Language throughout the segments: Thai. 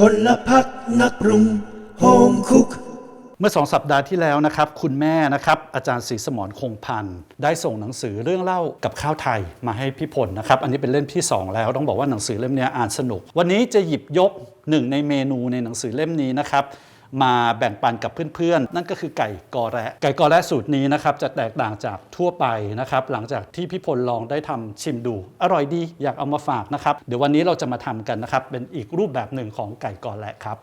พลพักนักปรุงโฮมคุก เมื่อสองสัปดาห์ที่แล้วนะครับ คุณแม่นะครับอาจารย์ศรีสมรคงพันธ์ได้ส่งหนังสือเรื่องเล่ากับข้าวไทยมาให้พี่พลนะครับ อันนี้เป็นเล่มที่ 2 แล้วต้องบอกว่าหนังสือเล่มนี้อ่านสนุก วันนี้จะหยิบยกหนึ่งในเมนูในหนังสือเล่มนี้นะครับ มาแบ่งปันกับเพื่อนๆ นั่นก็คือไก่กอแระไก่กอแระสูตรนี้นะครับจะแตกต่างจากทั่วไปนะครับหลังจากที่พี่พลลองได้ทำชิมดู อร่อยดีอยากเอามาฝากนะครับ เดี๋ยววันนี้เราจะมาทำกันนะครับเป็นอีกรูปแบบหนึ่งของไก่กอแระครับ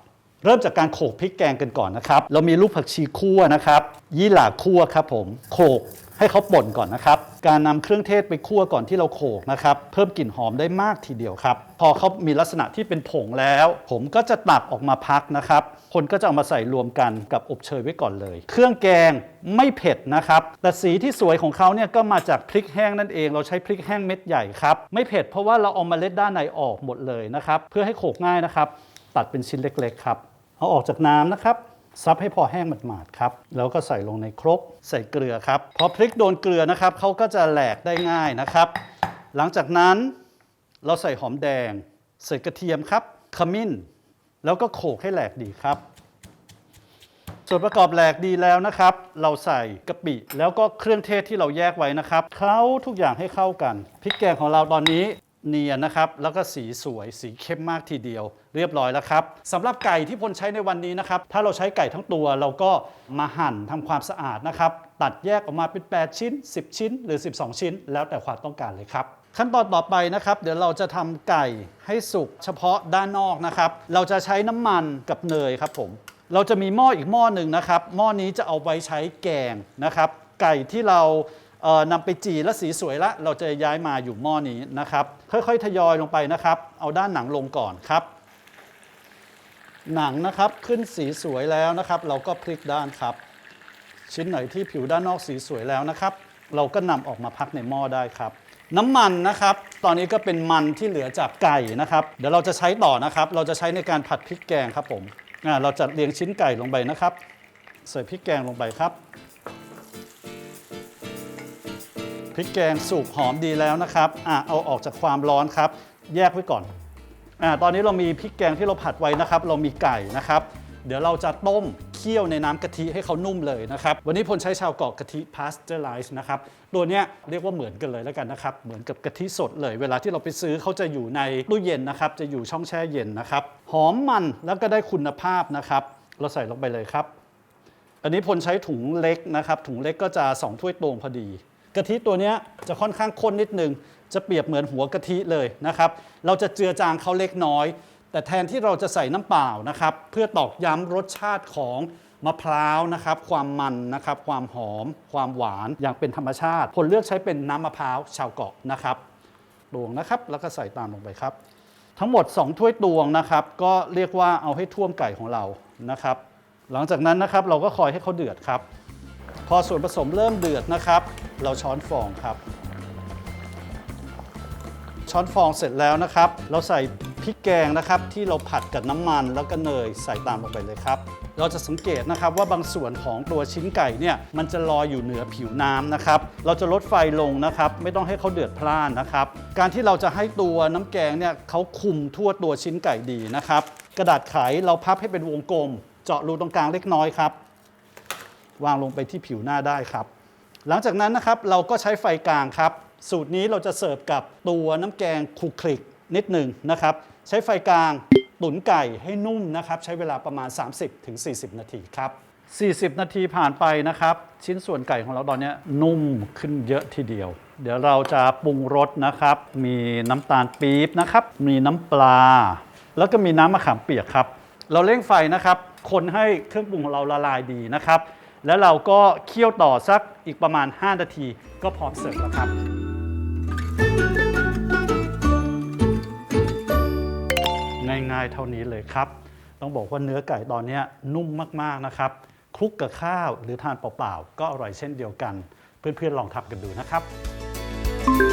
เริ่มจากการโขลกพริกแกงกันก่อนนะครับ เรามีลูกผักชีคั่วนะครับ ยี่หร่าคั่วครับผม โขลกให้เขาป่นก่อนนะครับ การนำเครื่องเทศไปคั่วก่อนที่เราโขลกนะครับ เพิ่มกลิ่นหอมได้มากทีเดียวครับ พอเขามีลักษณะที่เป็นผงแล้ว ผมก็จะตักออกมาพักนะครับ คนก็จะเอามาใส่รวมกันกับอบเชยไว้ก่อนเลย เครื่องแกงไม่เผ็ดนะครับ แต่สีที่สวยของเขาเนี่ยก็มาจากพริกแห้งนั่นเอง เราใช้พริกแห้งเม็ดใหญ่ครับ ไม่เผ็ดเพราะว่าเราเอาเมล็ดด้านในออกหมดเลยนะครับ เพื่อให้โขลกง่ายนะครับ ตัดเป็นชิ้นเล็ก ๆ ครับ เอาออกจากน้ำนะครับซับให้พอแห้งหมาดๆครับ แล้วก็ใส่ลงในครก ใส่เกลือครับ พอพริกโดนเกลือนะครับเขาก็จะแหลกได้ง่ายนะครับ หลังจากนั้นเราใส่หอมแดง ใส่กระเทียมครับ ขมิ้น แล้วก็โขลกให้แหลกดีครับ ส่วนประกอบแหลกดีแล้วนะครับ เราใส่กะปิ แล้วก็เครื่องเทศที่เราแยกไว้นะครับ เคล้าทุกอย่างให้เข้ากัน พริกแกงของเราตอนนี้ เนียนนะครับ แล้วก็สีสวยสีเข้มมากทีเดียว เรียบร้อยแล้วครับสำหรับไก่ที่พลใช้ในวันนี้นะครับ ถ้าเราใช้ไก่ทั้งตัวเราก็มาหั่นทำความสะอาดนะครับ ตัดแยกออกมาเป็น 8 ชิ้น 10 ชิ้น หรือ 12 ชิ้น แล้วแต่ความต้องการเลยครับ ขั้นตอนต่อไปนะครับ เดี๋ยวเราจะทำไก่ให้สุกเฉพาะด้านนอกนะครับ เราจะใช้น้ำมันกับเนยครับผมเราจะมีหม้ออีกหม้อหนึ่งนะครับหม้อนี้จะเอาไว้ใช้แกงนะครับ ไก่ที่เรา นำไปจีและสีสวยละ เราจะย้ายมาอยู่หม้อนี้นะครับ ค่อยๆ ทยอยลงไปนะครับ เอาด้านหนังลงก่อนครับ หนังนะครับขึ้นสีสวยแล้วนะครับ เราก็พลิกด้านครับ ชิ้นไหนที่ผิวด้านนอกสีสวยแล้วนะครับ เราก็นำออกมาพักในหม้อได้ครับ น้ำมันนะครับ ตอนนี้ก็เป็นมันที่เหลือจากไก่นะครับ เดี๋ยวเราจะใช้ต่อนะครับ เราจะใช้ในการผัดพริกแกงครับผมเราจะเรียงชิ้นไก่ลงไปนะครับ ใส่พริกแกงลงไปครับ พริกแกงสุกหอมดีแล้วนะครับอะเอาออกจากความร้อนครับ แยกไว้ก่อนอ่าตอนนี้เรามีพริกแกงที่เราผัดไว้นะครับ เรามีไก่นะครับ เดี๋ยวเราจะต้มเคี่ยวในน้ำกะทิให้เขานุ่มเลยนะครับ วันนี้พลใช้ชาวเกาะกะทิ pasteurized นะครับ ตัวเนี้ยเรียกว่าเหมือนกันเลยแล้วกันนะครับ เหมือนกับกะทิสดเลย เวลาที่เราไปซื้อเขาจะอยู่ในตู้เย็นนะครับ จะอยู่ช่องแช่เย็นนะครับ หอมมันแล้วก็ได้คุณภาพนะครับ เราใส่ลงไปเลยครับ อันนี้พลใช้ถุงเล็กนะครับ ถุงเล็กก็จะ 2 ถ้วยตวงพอดี กะทิตัวนี้จะค่อนข้างข้นนิดนึง จะเปรียบเหมือนหัวกะทิเลยนะครับ เราจะเจือจางเขาเล็กน้อย แต่แทนที่เราจะใส่น้ำเปล่านะครับ เพื่อตอกย้ำรสชาติของมะพร้าวนะครับ ความมันนะครับ ความหอม ความหวานอย่างเป็นธรรมชาติ ผลเลือกใช้เป็นน้ำมะพร้าวชาวเกาะนะครับตวงนะครับ แล้วก็ใส่ตามลงไปครับ ทั้งหมด 2 ถ้วยตวงนะครับ ก็เรียกว่าเอาให้ท่วมไก่ของเรานะครับ หลังจากนั้นนะครับเราก็คอยให้เขาเดือดครับ พอส่วนผสมเริ่มเดือดนะครับ เราช้อนฟองครับ ช้อนฟองเสร็จแล้วนะครับ เราใส่พริกแกงนะครับ ที่เราผัดกับน้ำมันแล้วก็เนยใส่ตามลงไปเลยครับ เราจะสังเกตนะครับว่าบางส่วนของตัวชิ้นไก่เนี่ยมันจะลอยอยู่เหนือผิวน้ำนะครับ เราจะลดไฟลงนะครับ ไม่ต้องให้เขาเดือดพล่านนะครับ การที่เราจะให้ตัวน้ำแกงเนี่ยเขาคุมทั่วตัวชิ้นไก่ดีนะครับ กระดาษไขเราพับให้เป็นวงกลม เจาะรูตรงกลางเล็กน้อยครับ วางลงไปที่ผิวหน้าได้ครับ หลังจากนั้นนะครับเราก็ใช้ไฟกลางครับ สูตรนี้เราจะเสิร์ฟกับตัวน้ำแกงคลุกคลิกนิดหนึ่งนะครับ ใช้ไฟกลางตุ๋นไก่ให้นุ่มนะครับ ใช้เวลาประมาณ 30-40 นาทีครับ 40 นาทีผ่านไปนะครับ ชิ้นส่วนไก่ของเราตอนนี้นุ่มขึ้นเยอะทีเดียว เดี๋ยวเราจะปรุงรสนะครับ มีน้ำตาลปี๊บนะครับ มีน้ำปลา แล้วก็มีน้ำมะขามเปียกครับ เราเร่งไฟนะครับ คนให้เครื่องปรุงของเราละลายดีนะครับ แล้วเราก็เคี่ยวต่อสักอีกประมาณ 5 นาที ก็พร้อมเสิร์ฟแล้วครับ ง่ายๆเท่านี้เลยครับ ต้องบอกว่าเนื้อไก่ตอนนี้นุ่มมากๆนะครับคลุกกับข้าวหรือทานเปล่าๆ ก็อร่อยเช่นเดียวกัน เพื่อนๆลองทำกันดูนะครับ